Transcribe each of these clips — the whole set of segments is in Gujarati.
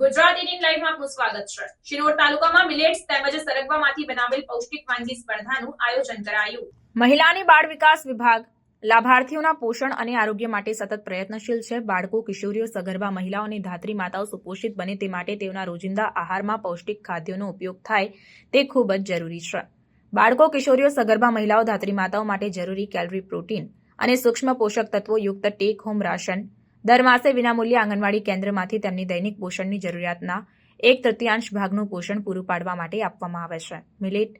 લાઈવમાં આપનું સ્વાગત છે. શિરોડ તાલુકામાં મિલેટ્સ તેમજ સરગવામાંથી બનાવેલ પૌષ્ટિક વાનગી સ્પર્ધાનું આયોજન કરાયું. મહિલાની બાળ વિકાસ વિભાગ લાભાર્થીઓના પોષણ અને આરોગ્ય માટે સતત પ્રયત્નશીલ છે. બાળકો, કિશોરીઓ સગર્ભા મહિલાઓ અને ધાત્રી માતાઓ સુપોષિત બને તે માટે તેઓના રોજિંદા આહારમાં પૌષ્ટિક ખાદ્યોનો ઉપયોગ થાય તે ખૂબ જ જરૂરી છે. બાળકો, કિશોરીઓ સગર્ભા મહિલાઓ, ધાત્રી માતાઓ માટે જરૂરી કેલરી પ્રોટીન અને સૂક્ષ્મ પોષક તત્વો યુક્ત ટેક હોમ રાશન દર માસે વિનામૂલ્યે આંગણવાડી કેન્દ્રમાંથી તેમની દૈનિક પોષણની જરૂરિયાતના એક તૃતીયાંશ ભાગનું પોષણ પૂરું પાડવા માટે આપવામાં આવે છે. મિલેટ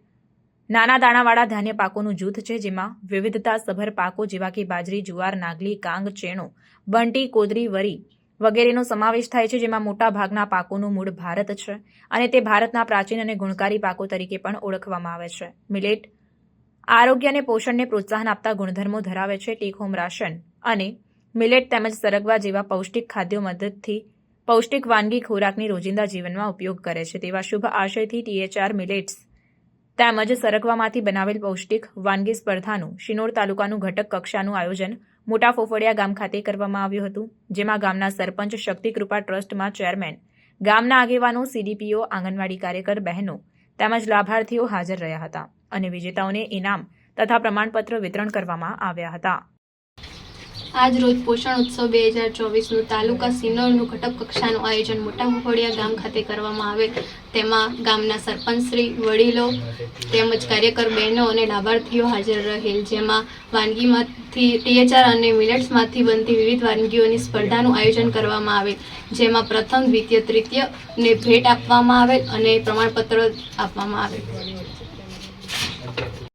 નાના દાણાવાળા ધાન્ય પાકોનું જૂથ છે, જેમાં વિવિધતા સભર પાકો જેવા કે બાજરી, જુવાર, નાગલી, કાંગ, ચેણો, બંટી, કોદરી, વરી વગેરેનો સમાવેશ થાય છે, જેમાં મોટા ભાગના પાકોનું મૂળ ભારત છે અને તે ભારતના પ્રાચીન અને ગુણકારી પાકો તરીકે પણ ઓળખવામાં આવે છે. મિલેટ આરોગ્ય અને પોષણને પ્રોત્સાહન આપતા ગુણધર્મો ધરાવે છે ટેક હોમ રાશન અને મિલેટ તેમજ સરગવા જેવા પૌષ્ટિક ખાદ્યો મદદથી પૌષ્ટિક વાનગી ખોરાકની રોજિંદા જીવનમાં ઉપયોગ કરે છે. તેવા શુભ આશયથી ટીએચઆર મિલેટ્સ તેમજ સરગવામાંથી બનાવેલ પૌષ્ટિક વાનગી સ્પર્ધાનું શિનોર તાલુકાનું ઘટક કક્ષાનું આયોજન મોટા ફોફડિયા ગામ ખાતે કરવામાં આવ્યું હતું, જેમાં ગામના સરપંચ શક્તિકૃપા ટ્રસ્ટમાં ચેરમેન, ગામના આગેવાનો, સીડીપીઓ, આંગણવાડી કાર્યકર બહેનો તેમજ લાભાર્થીઓ હાજર રહ્યા હતા અને વિજેતાઓને ઇનામ તથા પ્રમાણપત્ર વિતરણ કરવામાં આવ્યા હતા. આજ રોજ પોષણ ઉત્સવ બે હજાર ચોવીસનું તાલુકા સિનોરનું ઘટક કક્ષાનું આયોજન મોટા ફોફડિયા ગામ ખાતે કરવામાં આવેલ તેમાં ગામના સરપંચશ્રી વડીલો તેમજ કાર્યકર બહેનો અને લાભાર્થીઓ હાજર રહેલ, જેમાં વાનગીમાંથી, ટીએચઆર અને મિલેટ્સમાંથી બનતી વિવિધ વાનગીઓની સ્પર્ધાનું આયોજન કરવામાં આવેલ જેમાં પ્રથમ, દ્વિતીય, તૃતીય ને ભેટ આપવામાં આવેલ અને પ્રમાણપત્ર આપવામાં આવેલ